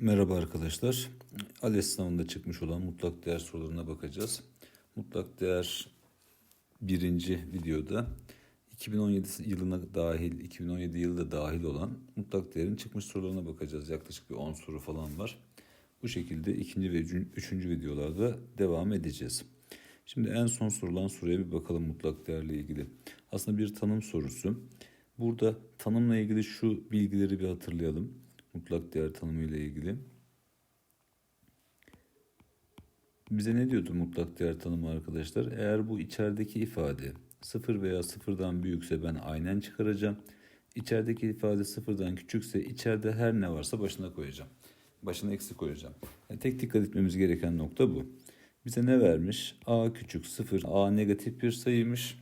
Merhaba arkadaşlar. ALES sınavında çıkmış olan mutlak değer sorularına bakacağız. Mutlak değer birinci videoda 2017 yılına dahil, 2017 yılda dahil olan mutlak değerin çıkmış sorularına bakacağız. Yaklaşık bir 10 soru falan var. Bu şekilde ikinci ve üçüncü- videolarda devam edeceğiz. Şimdi en son sorulan soruya bir bakalım mutlak değerle ilgili. Aslında bir tanım sorusu. Burada tanımla ilgili şu bilgileri bir hatırlayalım. Mutlak değer tanımı ile ilgili. Bize ne diyordu mutlak değer tanımı arkadaşlar? Eğer bu içerideki ifade sıfır veya sıfırdan büyükse ben aynen çıkaracağım. İçerideki ifade sıfırdan küçükse içeride her ne varsa başına koyacağım. Başına eksi koyacağım. Yani tek dikkat etmemiz gereken nokta bu. Bize ne vermiş? A küçük sıfır, A negatif bir sayıymış.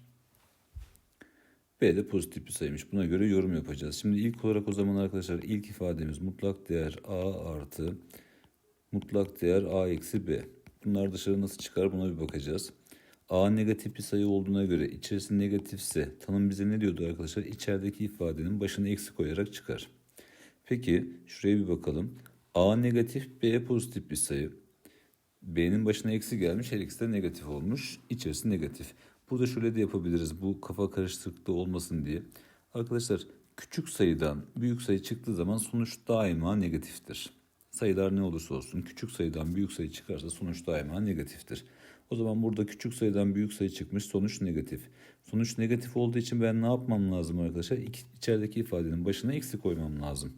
B de pozitif bir sayıymış. Buna göre yorum yapacağız. Şimdi ilk olarak o zaman arkadaşlar ilk ifademiz mutlak değer A artı mutlak değer A eksi B. Bunlar dışarı nasıl çıkar buna bir bakacağız. A negatif bir sayı olduğuna göre içerisi negatifse tanım bize ne diyordu arkadaşlar? İçerideki ifadenin başına eksi koyarak çıkar. Peki şuraya bir bakalım. A negatif B pozitif bir sayı. B'nin başına eksi gelmiş her ikisi de negatif olmuş. İçerisi negatif. Burada şöyle de yapabiliriz bu kafa karışıklığı olmasın diye. Arkadaşlar küçük sayıdan büyük sayı çıktığı zaman sonuç daima negatiftir. Sayılar ne olursa olsun küçük sayıdan büyük sayı çıkarsa sonuç daima negatiftir. O zaman burada küçük sayıdan büyük sayı çıkmış sonuç negatif. Sonuç negatif olduğu için ben ne yapmam lazım arkadaşlar? İki, içerideki ifadenin başına eksi koymam lazım.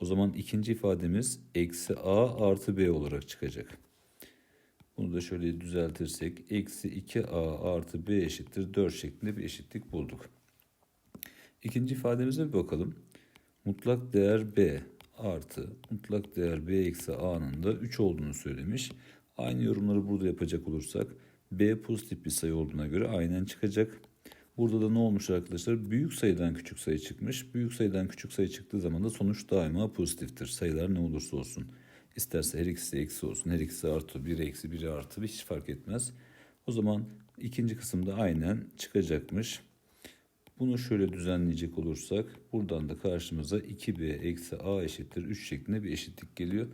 O zaman ikinci ifademiz eksi a artı b olarak çıkacak. Bunu da şöyle düzeltirsek eksi 2a artı b eşittir 4 şeklinde bir eşitlik bulduk. İkinci ifademize bir bakalım. Mutlak değer b artı mutlak değer b eksi a'nın da 3 olduğunu söylemiş. Aynı yorumları burada yapacak olursak b pozitif bir sayı olduğuna göre aynen çıkacak. Burada da ne olmuş arkadaşlar? Büyük sayıdan küçük sayı çıkmış. Büyük sayıdan küçük sayı çıktığı zaman da sonuç daima pozitiftir. Sayılar ne olursa olsun. İsterse her ikisi eksi olsun, her ikisi artı, biri eksi, biri artı hiç fark etmez. O zaman ikinci kısımda aynen çıkacakmış. Bunu şöyle düzenleyecek olursak buradan da karşımıza 2b eksi a eşittir 3 şeklinde bir eşitlik geliyor.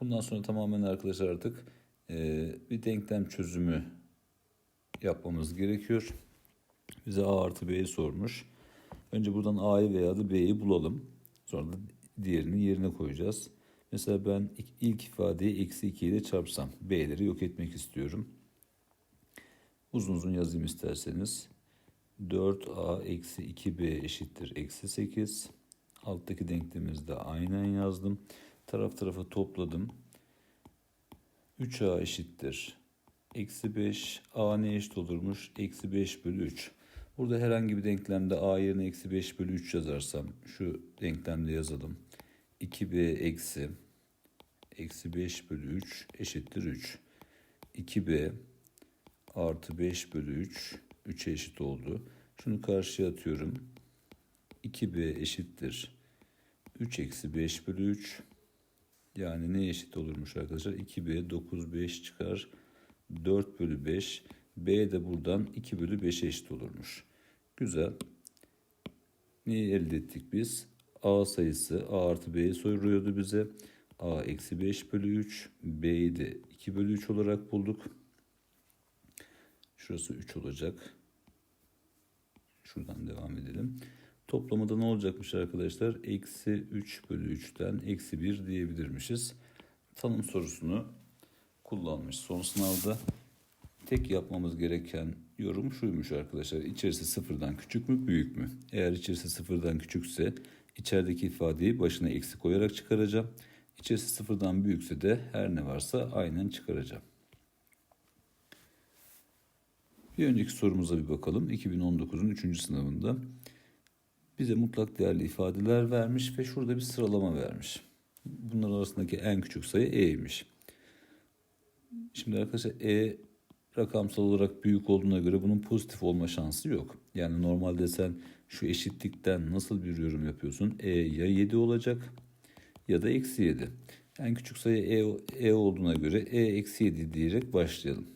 Bundan sonra tamamen arkadaşlar artık e, bir denklem çözümü yapmamız gerekiyor. Bize a artı b'yi sormuş. Önce buradan a'yı veya da b'yi bulalım. Sonra da diğerini yerine koyacağız. Mesela ben ilk ifadeyi eksi 2 ile çarpsam b'leri yok etmek istiyorum. Uzun uzun yazayım isterseniz. 4a eksi 2b eşittir eksi 8. Alttaki denklemimizde aynen yazdım. Taraf tarafa topladım. 3a eşittir eksi 5. a ne eşit olurmuş? Eksi 5 bölü 3. Burada herhangi bir denklemde a yerine eksi 5 bölü 3 yazarsam şu denklemde yazalım. 2b eksi eksi 5 bölü 3 eşittir 3. 2b artı 5 bölü 3 3'e eşit oldu. Şunu karşıya atıyorum. 2b eşittir 3 eksi 5 bölü 3. Yani ne eşit olurmuş arkadaşlar? 2b 9 5 çıkar. 4 bölü 5. b de buradan 2 bölü 5'e eşit olurmuş. Güzel. Neyi elde ettik biz? A sayısı a artı b'yi soruyordu bize. a eksi 5 bölü 3. b'yi de 2 bölü 3 olarak bulduk. Şurası 3 olacak. Şuradan devam edelim. Toplamı da ne olacakmış arkadaşlar? Eksi 3 bölü 3'ten eksi 1 diyebilirmişiz. Tanım sorusunu kullanmış son sınavda. Tek yapmamız gereken yorum şuymuş arkadaşlar. İçerisi sıfırdan küçük mü büyük mü? Eğer içerisi sıfırdan küçükse içerideki ifadeyi başına eksi koyarak çıkaracağım. İçerisi sıfırdan büyükse de her ne varsa aynen çıkaracağım. Bir önceki sorumuza bir bakalım. 2019'un 3. sınavında bize mutlak değerli ifadeler vermiş ve şurada bir sıralama vermiş. Bunların arasındaki en küçük sayı e'ymiş. Şimdi arkadaşlar e rakamsal olarak büyük olduğuna göre bunun pozitif olma şansı yok. Yani normalde sen şu eşitlikten nasıl bir yorum yapıyorsun? E ya 7 olacak ya da eksi 7. En küçük sayı e, e olduğuna göre e eksi 7 diyerek başlayalım.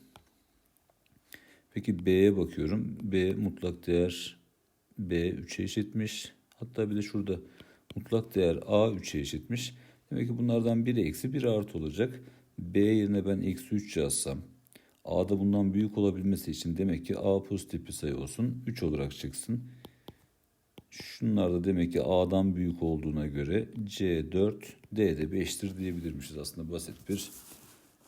Peki B'ye bakıyorum. B mutlak değer B 3'e eşitmiş. Hatta bir de şurada mutlak değer A 3'e eşitmiş. Demek ki bunlardan biri eksi biri artı olacak. B yerine ben eksi 3 yazsam. A da bundan büyük olabilmesi için demek ki A pozitif bir sayı olsun. 3 olarak çıksın. Şunlar da demek ki A'dan büyük olduğuna göre C 4, D de 5'tir diyebilirmişiz. Aslında basit bir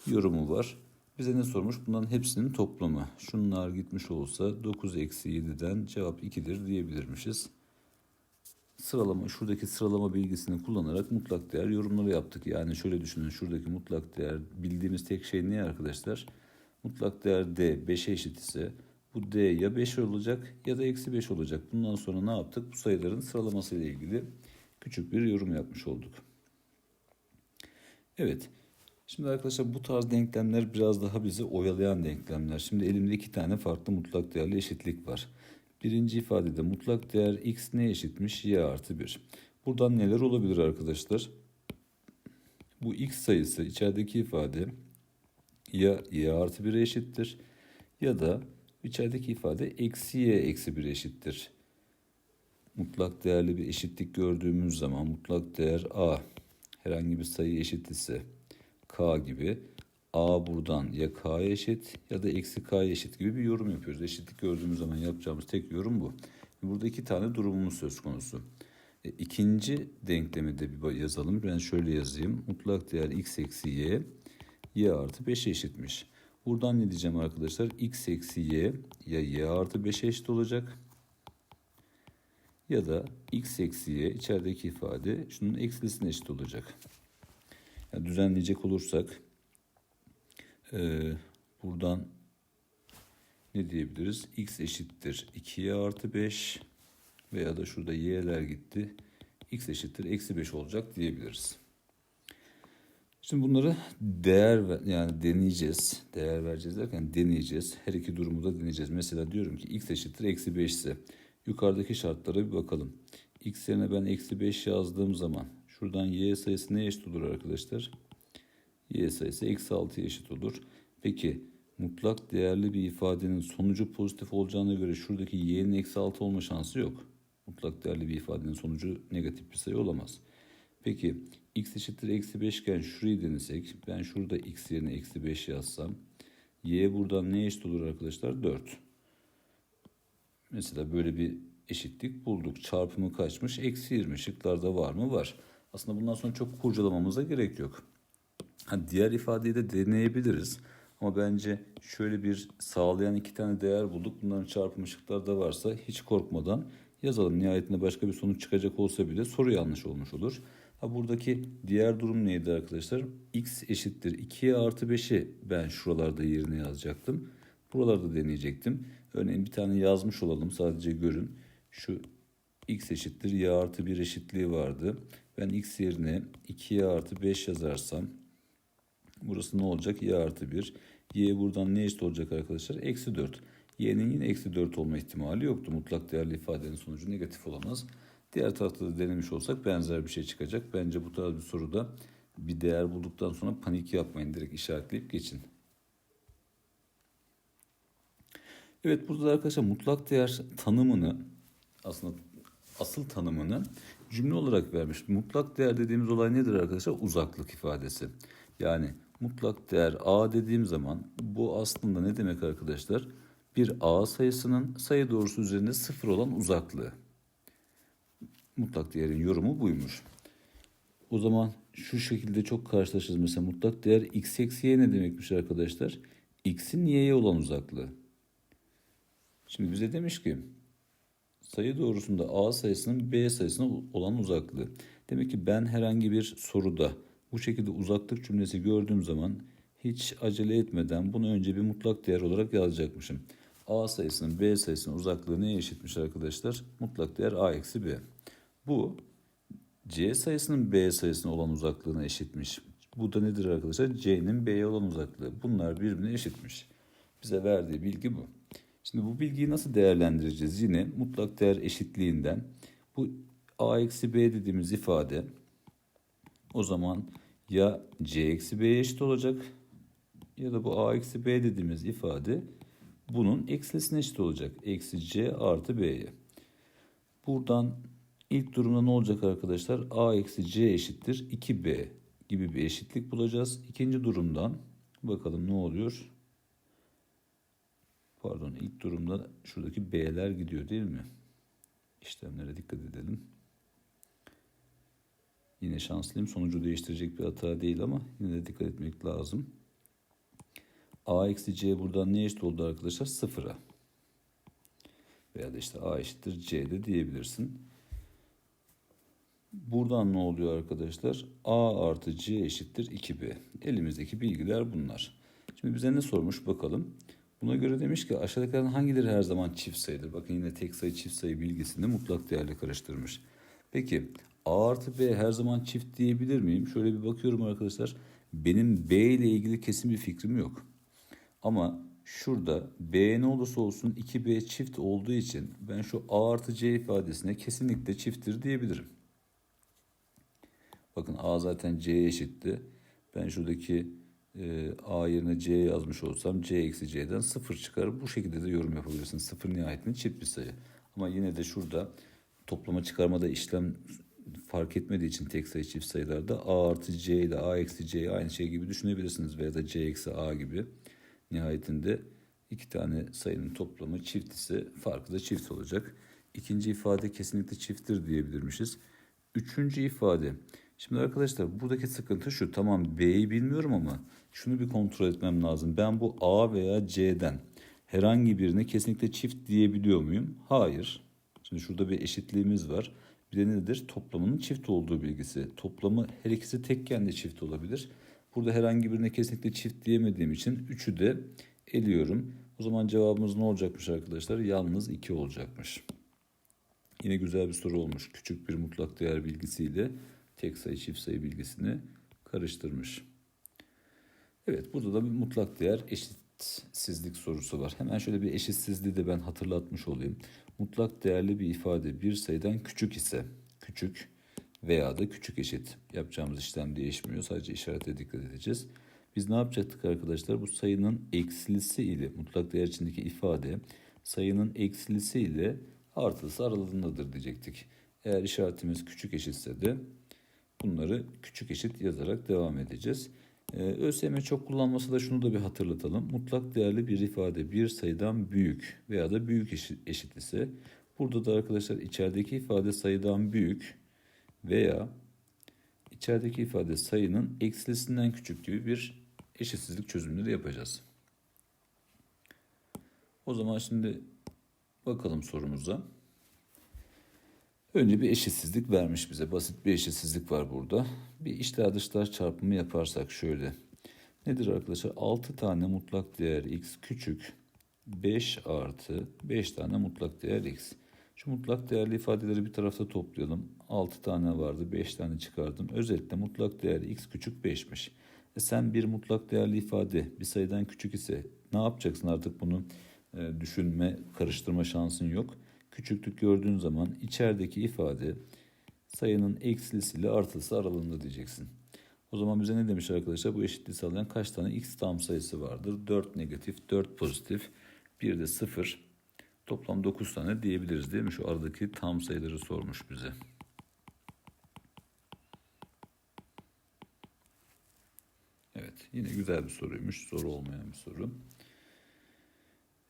yorumu var. Bize ne sormuş? Bunların hepsinin toplamı. Şunlar gitmiş olsa 9 eksi 7'den cevap 2'dir diyebilirmişiz. Sıralama, şuradaki sıralama bilgisini kullanarak mutlak değer yorumları yaptık. Yani şöyle düşünün, şuradaki mutlak değer bildiğimiz tek şey ne arkadaşlar? Mutlak değer D 5'e eşit ise bu D ya 5 olacak ya da eksi 5 olacak. Bundan sonra ne yaptık? Bu sayıların sıralaması ile ilgili küçük bir yorum yapmış olduk. Evet. Şimdi arkadaşlar bu tarz denklemler biraz daha bizi oyalayan denklemler. Şimdi elimde iki tane farklı mutlak değerli eşitlik var. Birinci ifadede mutlak değer x ne eşitmiş? y artı 1. Buradan neler olabilir arkadaşlar? Bu x sayısı içerideki ifade ya y artı 1'e eşittir ya da içerideki ifade eksi y eksi 1'e eşittir. Mutlak değerli bir eşitlik gördüğümüz zaman mutlak değer a herhangi bir sayı eşit ise k gibi a buradan ya k'ya eşit ya da eksi k'ya eşit gibi bir yorum yapıyoruz. Eşitlik gördüğümüz zaman yapacağımız tek yorum bu. Burada iki tane durumumuz söz konusu. E, ikinci denklemi de bir yazalım. Ben şöyle yazayım. Mutlak değer x eksi y y artı 5'e eşitmiş. Buradan ne diyeceğim arkadaşlar? x eksi y ya y artı 5'e eşit olacak ya da x eksi y içerideki ifade şunun eksilisine eşit olacak. Yani düzenleyecek olursak e, buradan ne diyebiliriz? x eşittir 2y artı 5 veya da şurada y'ler gitti. x eşittir eksi 5 olacak diyebiliriz. Şimdi bunları değer yani deneyeceğiz. Değer vereceğiz derken deneyeceğiz. Her iki durumu da deneyeceğiz. Mesela diyorum ki x eşittir eksi 5 ise yukarıdaki şartlara bir bakalım. x yerine ben eksi 5 yazdığım zaman şuradan y sayısı ne eşit olur arkadaşlar? y sayısı eksi 6'ya eşit olur. Peki mutlak değerli bir ifadenin sonucu pozitif olacağına göre şuradaki y'nin eksi 6 olma şansı yok. Mutlak değerli bir ifadenin sonucu negatif bir sayı olamaz. Peki x eşittir eksi 5 iken şurayı denesek ben şurada x yerine eksi 5 yazsam y buradan ne eşit olur arkadaşlar? 4. Mesela böyle bir eşitlik bulduk. Çarpımı kaçmış? Eksi 20. Şıklarda var mı? Var. Aslında bundan sonra çok kurcalamamıza gerek yok. Ha, diğer ifadeyi de deneyebiliriz. Ama bence şöyle bir sağlayan iki tane değer bulduk. Bunların çarpımı şıklarda varsa hiç korkmadan yazalım. Nihayetinde başka bir sonuç çıkacak olsa bile soru yanlış olmuş olur. Ha buradaki diğer durum neydi arkadaşlar? x eşittir 2'ye artı 5'i ben şuralarda yerine yazacaktım. Buralarda deneyecektim. Örneğin bir tane yazmış olalım sadece görün. Şu x eşittir y artı 1 eşitliği vardı. Ben x yerine 2y artı 5 yazarsam burası ne olacak? y artı 1. y buradan ne eşit olacak arkadaşlar? Eksi 4. y'nin yine eksi 4 olma ihtimali yoktu. Mutlak değerli ifadenin sonucu negatif olamaz. Diğer tarafta da denemiş olsak benzer bir şey çıkacak. Bence bu tarz bir soruda bir değer bulduktan sonra panik yapmayın. Direkt işaretleyip geçin. Evet burada da arkadaşlar mutlak değer tanımını aslında asıl tanımını cümle olarak vermiş. Mutlak değer dediğimiz olay nedir arkadaşlar? Uzaklık ifadesi. Yani mutlak değer a dediğim zaman bu aslında ne demek arkadaşlar? Bir a sayısının sayı doğrusu üzerinde sıfır olan uzaklığı. Mutlak değerin yorumu buymuş. O zaman şu şekilde çok karşılaşırız. Mesela mutlak değer x eksi y ne demekmiş arkadaşlar? x'in y'ye olan uzaklığı. Şimdi bize demiş ki sayı doğrusunda a sayısının b sayısına olan uzaklığı. Demek ki ben herhangi bir soruda bu şekilde uzaklık cümlesi gördüğüm zaman hiç acele etmeden bunu önce bir mutlak değer olarak yazacakmışım. a sayısının b sayısının uzaklığı neye eşitmiş arkadaşlar? Mutlak değer a eksi b. Bu c sayısının b sayısına olan uzaklığına eşitmiş. Bu da nedir arkadaşlar? c'nin b'ye olan uzaklığı. Bunlar birbirine eşitmiş. Bize verdiği bilgi bu. Şimdi bu bilgiyi nasıl değerlendireceğiz? Yine mutlak değer eşitliğinden bu a eksi b dediğimiz ifade o zaman ya c eksi b'ye eşit olacak ya da bu a eksi b dediğimiz ifade bunun eksilisine eşit olacak. Eksi c artı b'ye. Buradan İlk durumda ne olacak arkadaşlar? A eksi C eşittir 2B gibi bir eşitlik bulacağız. İkinci durumdan bakalım ne oluyor? Pardon ilk durumda şuradaki B'ler gidiyor değil mi? İşlemlere dikkat edelim. Yine şanslıyım. Sonucu değiştirecek bir hata değil ama yine de dikkat etmek lazım. A eksi C buradan ne eşit oldu arkadaşlar? Sıfıra. Veya da işte A eşittir C de diyebilirsin. Buradan ne oluyor arkadaşlar? A artı C eşittir 2B. Elimizdeki bilgiler bunlar. Şimdi bize ne sormuş bakalım. Buna göre demiş ki aşağıdakilerden hangileri her zaman çift sayıdır? Bakın yine tek sayı çift sayı bilgisini mutlak değerle karıştırmış. Peki A artı B her zaman çift diyebilir miyim? Şöyle bir bakıyorum arkadaşlar. Benim B ile ilgili kesin bir fikrim yok. Ama şurada B ne olursa olsun 2B çift olduğu için ben şu A artı C ifadesine kesinlikle çifttir diyebilirim. Bakın A zaten C'ye eşitti. Ben şuradaki e, A yerine C yazmış olsam C eksi C'den 0 çıkar. Bu şekilde de yorum yapabilirsin. 0 nihayetinde çift bir sayı. Ama yine de şurada toplama çıkarmada işlem fark etmediği için tek sayı çift sayılarda A artı C ile A eksi C'yi aynı şey gibi düşünebilirsiniz. Veya da C eksi A gibi. Nihayetinde iki tane sayının toplamı çift ise farkı da çift olacak. İkinci ifade kesinlikle çifttir diyebilirmişiz. Üçüncü ifade. Şimdi arkadaşlar buradaki sıkıntı şu. Tamam B'yi bilmiyorum ama şunu bir kontrol etmem lazım. Ben bu A veya C'den herhangi birine kesinlikle çift diyebiliyor muyum? Hayır. Şimdi şurada bir eşitliğimiz var. Bir de nedir? Toplamının çift olduğu bilgisi. Toplamı her ikisi tekken de çift olabilir. Burada herhangi birine kesinlikle çift diyemediğim için üçü de eliyorum. O zaman cevabımız ne olacakmış arkadaşlar? Yalnız 2 olacakmış. Yine güzel bir soru olmuş. Küçük bir mutlak değer bilgisiyle tek sayı çift sayı bilgisini karıştırmış. Evet burada da bir mutlak değer eşitsizlik sorusu var. Hemen şöyle bir eşitsizliği de ben hatırlatmış olayım. Mutlak değerli bir ifade bir sayıdan küçük ise küçük veya da küçük eşit yapacağımız işlem değişmiyor. Sadece işarete dikkat edeceğiz. Biz ne yapacaktık arkadaşlar? Bu sayının eksilisi ile mutlak değer içindeki ifade sayının eksilisi ile artısı aralığındadır diyecektik. Eğer işaretimiz küçük eşitse de bunları küçük eşit yazarak devam edeceğiz. Ee, ÖSYM çok kullanması da şunu da bir hatırlatalım. Mutlak değerli bir ifade bir sayıdan büyük veya da büyük eşit, eşit ise burada da arkadaşlar içerideki ifade sayıdan büyük veya içerideki ifade sayının eksilisinden küçük gibi bir eşitsizlik çözümleri yapacağız. O zaman şimdi bakalım sorumuza. Önce bir eşitsizlik vermiş bize. Basit bir eşitsizlik var burada. Bir içler dışlar çarpımı yaparsak şöyle. Nedir arkadaşlar? 6 tane mutlak değer x küçük 5 artı 5 tane mutlak değer x. Şu mutlak değerli ifadeleri bir tarafta toplayalım. 6 tane vardı 5 tane çıkardım. Özetle mutlak değer x küçük 5'miş. E sen bir mutlak değerli ifade bir sayıdan küçük ise ne yapacaksın artık bunu e, düşünme, karıştırma şansın yok. Küçüklük gördüğün zaman içerideki ifade sayının eksilisi ile artılısı aralığında diyeceksin. O zaman bize ne demiş arkadaşlar? Bu eşitliği sağlayan kaç tane x tam sayısı vardır? 4 negatif, 4 pozitif, bir de 0. Toplam 9 tane diyebiliriz değil mi? Şu aradaki tam sayıları sormuş bize. Evet yine güzel bir soruymuş. Soru olmayan bir soru.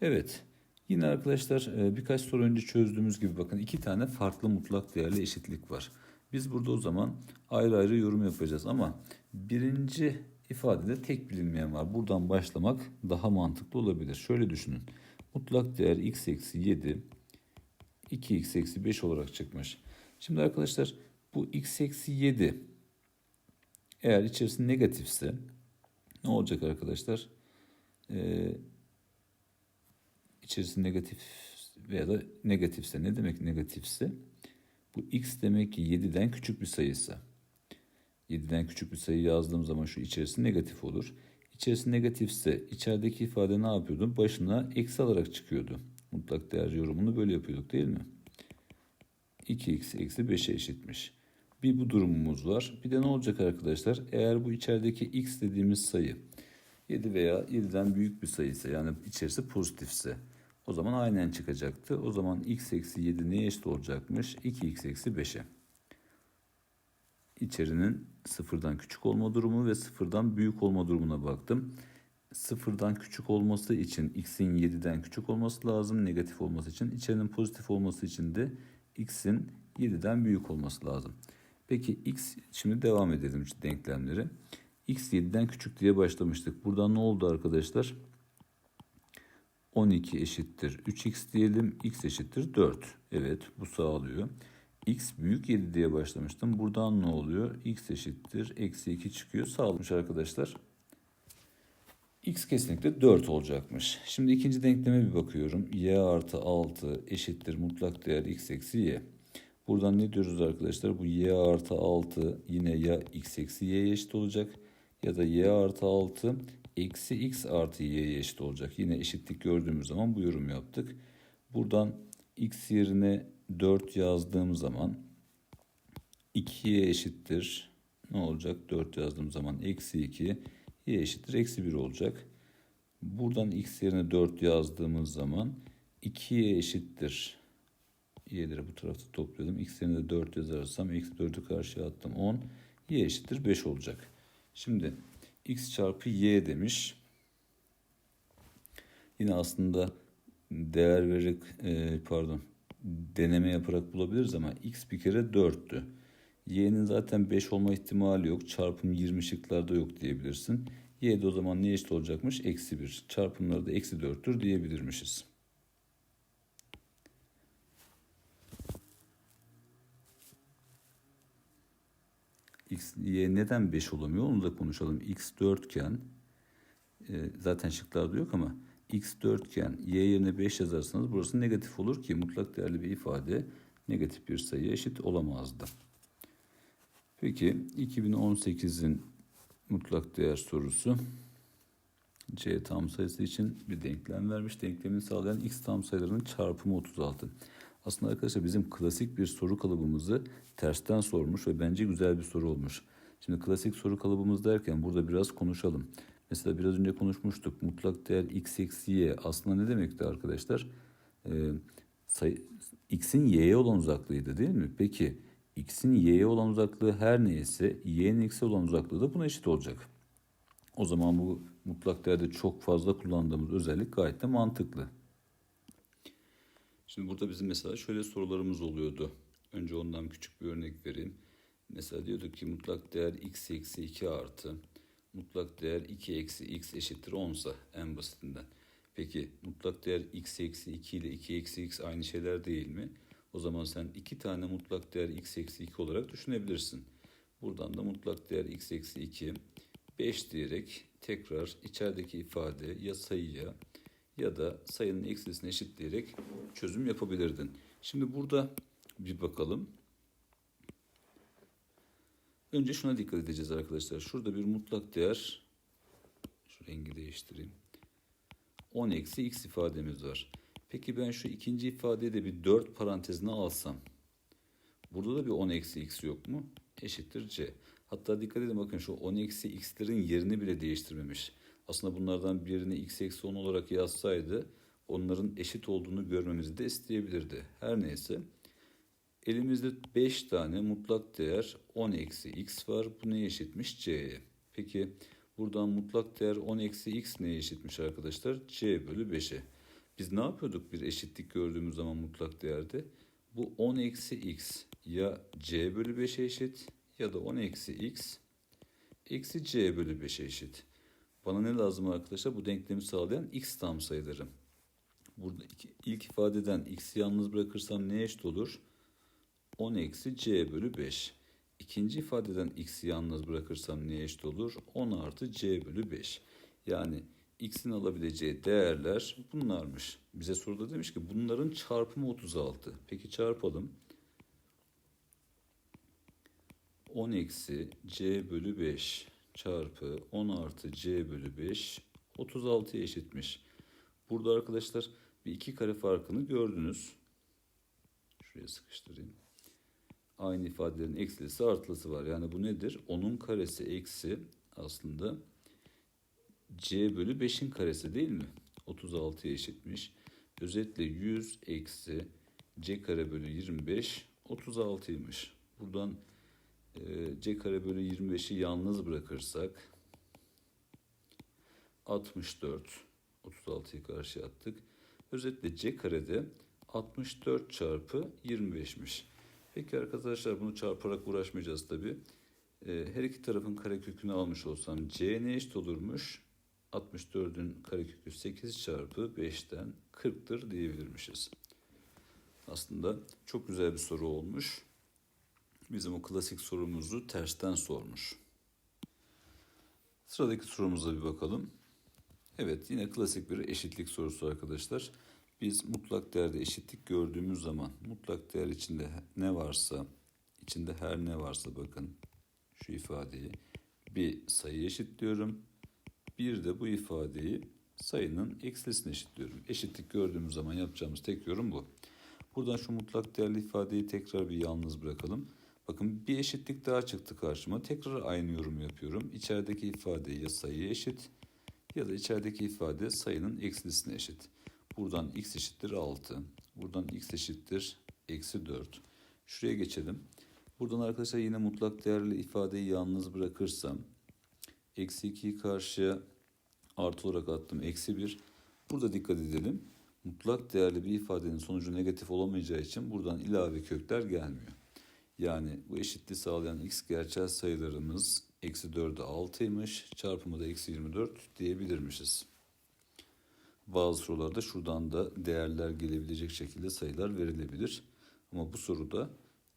Evet. Yine arkadaşlar e, birkaç soru önce çözdüğümüz gibi bakın iki tane farklı mutlak değerli eşitlik var. Biz burada o zaman ayrı ayrı yorum yapacağız ama birinci ifadede tek bilinmeyen var. Buradan başlamak daha mantıklı olabilir. Şöyle düşünün. Mutlak değer x eksi 7 2x eksi 5 olarak çıkmış. Şimdi arkadaşlar bu x eksi 7 eğer içerisi negatifse ne olacak arkadaşlar? Ee, içerisi negatif veya da negatifse ne demek negatifse? Bu x demek ki 7'den küçük bir sayıysa. 7'den küçük bir sayı yazdığım zaman şu içerisi negatif olur. İçerisi negatifse içerideki ifade ne yapıyordu? Başına eksi alarak çıkıyordu. Mutlak değer yorumunu böyle yapıyorduk değil mi? 2x eksi 5'e eşitmiş. Bir bu durumumuz var. Bir de ne olacak arkadaşlar? Eğer bu içerideki x dediğimiz sayı 7 veya 7'den büyük bir sayıysa yani içerisi pozitifse O zaman aynen çıkacaktı. O zaman x eksi 7 neye eşit olacakmış? 2x eksi 5'e. İçerinin sıfırdan küçük olma durumu ve sıfırdan büyük olma durumuna baktım. Sıfırdan küçük olması için x'in 7'den küçük olması lazım. Negatif olması için. İçerinin pozitif olması için de x'in 7'den büyük olması lazım. Peki x şimdi devam edelim denklemleri. x 7'den küçük diye başlamıştık. Buradan ne oldu arkadaşlar? 12 eşittir 3x diyelim. x eşittir 4. Evet bu sağlıyor. x büyük 7 diye başlamıştım. Buradan ne oluyor? x eşittir eksi 2 çıkıyor. Sağlamış arkadaşlar. x kesinlikle 4 olacakmış. Şimdi ikinci denkleme bir bakıyorum. y artı 6 eşittir mutlak değer x eksi y. Buradan ne diyoruz arkadaşlar? Bu y artı 6 yine ya x eksi y eşit olacak ya da y artı 6 eksi x artı y'ye eşit olacak. Yine eşitlik gördüğümüz zaman bu yorum yaptık. Buradan x yerine 4 yazdığım zaman 2'ye eşittir. Ne olacak? 4 yazdığım zaman eksi 2 y eşittir. Eksi 1 olacak. Buradan x yerine 4 yazdığımız zaman 2'ye eşittir. y'leri bu tarafta topladım. x yerine de 4 yazarsam eksi 4'ü karşıya attım. 10 y eşittir 5 olacak. Şimdi x çarpı y demiş. Yine aslında değer vererek e, pardon deneme yaparak bulabiliriz ama x bir kere 4'tü. y'nin zaten 5 olma ihtimali yok. Çarpım 20 şıklarda yok diyebilirsin. y de o zaman ne eşit olacakmış? Eksi 1. Çarpımları da eksi 4'tür diyebilirmişiz. X, y neden 5 olamıyor onu da konuşalım. x 4 iken e, zaten şıklarda yok ama x 4 iken y yerine 5 yazarsanız burası negatif olur ki mutlak değerli bir ifade negatif bir sayı eşit olamazdı. Peki 2018'in mutlak değer sorusu c tam sayısı için bir denklem vermiş. Denklemini sağlayan x tam sayılarının çarpımı 36. Aslında arkadaşlar bizim klasik bir soru kalıbımızı tersten sormuş ve bence güzel bir soru olmuş. Şimdi klasik soru kalıbımız derken burada biraz konuşalım. Mesela biraz önce konuşmuştuk. Mutlak değer x eksi y aslında ne demekti arkadaşlar? Ee, x'in y'ye olan uzaklığıydı değil mi? Peki x'in y'ye olan uzaklığı her neyse y'nin x'e olan uzaklığı da buna eşit olacak. O zaman bu mutlak değerde çok fazla kullandığımız özellik gayet de mantıklı. Şimdi burada bizim mesela şöyle sorularımız oluyordu. Önce ondan küçük bir örnek vereyim. Mesela diyorduk ki mutlak değer x eksi 2 artı mutlak değer 2 eksi x eşittir 10 ise en basitinden. Peki mutlak değer x eksi 2 ile 2 eksi x aynı şeyler değil mi? O zaman sen iki tane mutlak değer x eksi 2 olarak düşünebilirsin. Buradan da mutlak değer x eksi 2 5 diyerek tekrar içerideki ifade ya sayıya ya da sayının eksilisine eşitleyerek çözüm yapabilirdin. Şimdi burada bir bakalım. Önce şuna dikkat edeceğiz arkadaşlar. Şurada bir mutlak değer, şu rengi değiştireyim. 10 eksi x ifademiz var. Peki ben şu ikinci ifadeyi de bir 4 parantezine alsam. Burada da bir 10 eksi x yok mu? Eşittir c. Hatta dikkat edin bakın şu 10 eksi x'lerin yerini bile değiştirmemiş. Aslında bunlardan birini x eksi 10 olarak yazsaydı onların eşit olduğunu görmemizi de isteyebilirdi. Her neyse elimizde 5 tane mutlak değer 10 eksi x var. Bu neye eşitmiş? c'ye. Peki buradan mutlak değer 10 eksi x neye eşitmiş arkadaşlar? c bölü 5'e. Biz ne yapıyorduk bir eşitlik gördüğümüz zaman mutlak değerde? Bu 10 eksi x ya c bölü 5'e eşit ya da 10 eksi x eksi c bölü 5'e eşit. Bana ne lazım arkadaşlar? Bu denklemi sağlayan x tam sayıları. Burada ilk ifadeden x'i yalnız bırakırsam ne eşit olur? 10 eksi c bölü 5. İkinci ifadeden x'i yalnız bırakırsam ne eşit olur? 10 artı c bölü 5. Yani x'in alabileceği değerler bunlarmış. Bize soruda demiş ki bunların çarpımı 36. Peki çarpalım. 10 eksi c bölü 5 çarpı 10 artı c bölü 5 36'ya eşitmiş. Burada arkadaşlar bir iki kare farkını gördünüz. Şuraya sıkıştırayım. Aynı ifadelerin eksilisi artılısı var. Yani bu nedir? 10'un karesi eksi aslında c bölü 5'in karesi değil mi? 36'ya eşitmiş. Özetle 100 eksi c kare bölü 25 36'ymış. Buradan e, c kare bölü 25'i yalnız bırakırsak 64 36'yı karşıya attık. Özetle c karede 64 çarpı 25'miş. Peki arkadaşlar bunu çarparak uğraşmayacağız tabi. Ee, her iki tarafın karekökünü almış olsam c ne eşit olurmuş? 64'ün karekökü 8 çarpı 5'ten 40'tır diyebilirmişiz. Aslında çok güzel bir soru olmuş. Bizim o klasik sorumuzu tersten sormuş. Sıradaki sorumuza bir bakalım. Evet yine klasik bir eşitlik sorusu arkadaşlar. Biz mutlak değerde eşitlik gördüğümüz zaman mutlak değer içinde ne varsa içinde her ne varsa bakın şu ifadeyi bir sayı eşitliyorum. Bir de bu ifadeyi sayının eksilisine eşitliyorum. Eşitlik gördüğümüz zaman yapacağımız tek yorum bu. Buradan şu mutlak değerli ifadeyi tekrar bir yalnız bırakalım. Bakın bir eşitlik daha çıktı karşıma. Tekrar aynı yorum yapıyorum. İçerideki ifade ya sayıya eşit ya da içerideki ifade sayının eksilisine eşit. Buradan x eşittir 6. Buradan x eşittir eksi 4. Şuraya geçelim. Buradan arkadaşlar yine mutlak değerli ifadeyi yalnız bırakırsam eksi 2'yi karşıya artı olarak attım. Eksi 1. Burada dikkat edelim. Mutlak değerli bir ifadenin sonucu negatif olamayacağı için buradan ilave kökler gelmiyor. Yani bu eşitliği sağlayan x gerçel sayılarımız eksi 4'e 6'ymış. Çarpımı da eksi 24 diyebilirmişiz. Bazı sorularda şuradan da değerler gelebilecek şekilde sayılar verilebilir. Ama bu soruda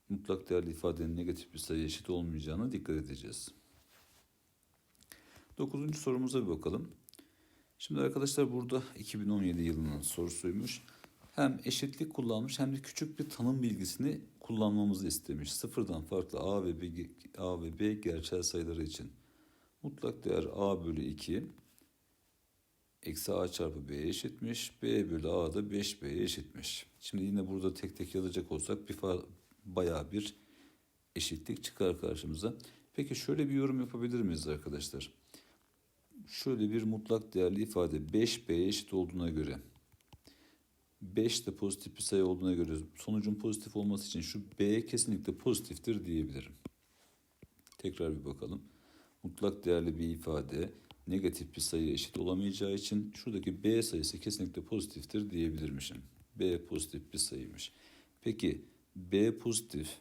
mutlak değerli ifadenin negatif bir sayı eşit olmayacağına dikkat edeceğiz. Dokuzuncu sorumuza bir bakalım. Şimdi arkadaşlar burada 2017 yılının sorusuymuş. Hem eşitlik kullanmış hem de küçük bir tanım bilgisini kullanmamızı istemiş. Sıfırdan farklı A ve B, A ve B gerçel sayıları için. Mutlak değer A bölü 2 eksi A çarpı B eşitmiş. B bölü A da 5B'ye eşitmiş. Şimdi yine burada tek tek yazacak olsak bir bayağı bir eşitlik çıkar karşımıza. Peki şöyle bir yorum yapabilir miyiz arkadaşlar? Şöyle bir mutlak değerli ifade 5B'ye eşit olduğuna göre 5 de pozitif bir sayı olduğuna göre sonucun pozitif olması için şu B kesinlikle pozitiftir diyebilirim. Tekrar bir bakalım. Mutlak değerli bir ifade negatif bir sayı eşit olamayacağı için şuradaki B sayısı kesinlikle pozitiftir diyebilirmişim. B pozitif bir sayıymış. Peki B pozitif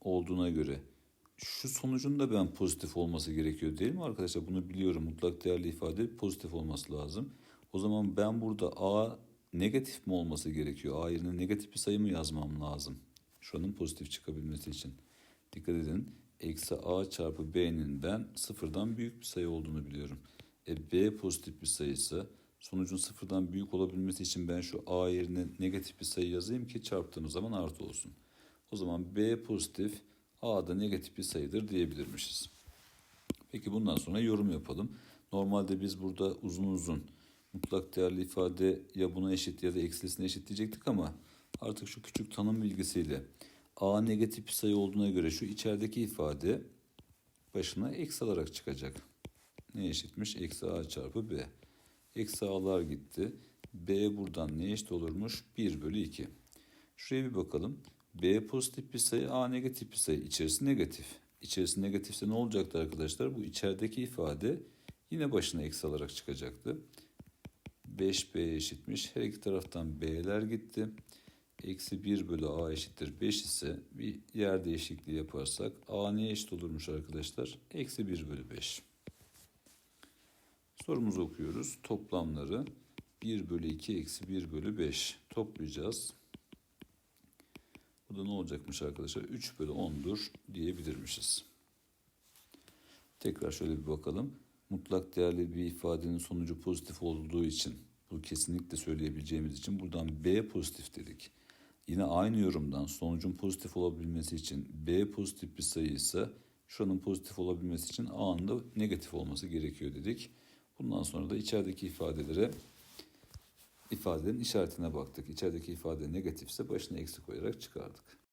olduğuna göre şu sonucun da ben pozitif olması gerekiyor değil mi arkadaşlar? Bunu biliyorum. Mutlak değerli ifade pozitif olması lazım. O zaman ben burada A negatif mi olması gerekiyor? A yerine negatif bir sayı mı yazmam lazım? Şuranın pozitif çıkabilmesi için. Dikkat edin. Eksi A çarpı B'nin ben sıfırdan büyük bir sayı olduğunu biliyorum. E B pozitif bir sayısı. Sonucun sıfırdan büyük olabilmesi için ben şu A yerine negatif bir sayı yazayım ki çarptığımız zaman artı olsun. O zaman B pozitif, A da negatif bir sayıdır diyebilirmişiz. Peki bundan sonra yorum yapalım. Normalde biz burada uzun uzun mutlak değerli ifade ya buna eşit ya da eksilisine eşit diyecektik ama artık şu küçük tanım bilgisiyle A negatif bir sayı olduğuna göre şu içerideki ifade başına eksi alarak çıkacak. Ne eşitmiş? Eksi A çarpı B. Eksi A'lar gitti. B buradan ne eşit olurmuş? 1 bölü 2. Şuraya bir bakalım. B pozitif bir sayı, A negatif bir sayı. İçerisi negatif. İçerisi negatifse ne olacaktı arkadaşlar? Bu içerideki ifade yine başına eksi alarak çıkacaktı. 5B eşitmiş. Her iki taraftan B'ler gitti. Eksi 1 bölü A eşittir 5 ise bir yer değişikliği yaparsak A neye eşit olurmuş arkadaşlar? Eksi 1 bölü 5. Sorumuzu okuyoruz. Toplamları 1 bölü 2 eksi 1 bölü 5 toplayacağız. Bu da ne olacakmış arkadaşlar? 3 bölü 10'dur diyebilirmişiz. Tekrar şöyle bir bakalım. Mutlak değerli bir ifadenin sonucu pozitif olduğu için bu kesinlikle söyleyebileceğimiz için buradan B pozitif dedik. Yine aynı yorumdan sonucun pozitif olabilmesi için B pozitif bir sayı ise şuranın pozitif olabilmesi için A'nın da negatif olması gerekiyor dedik. Bundan sonra da içerideki ifadelere ifadenin işaretine baktık. İçerideki ifade negatifse başına eksi koyarak çıkardık.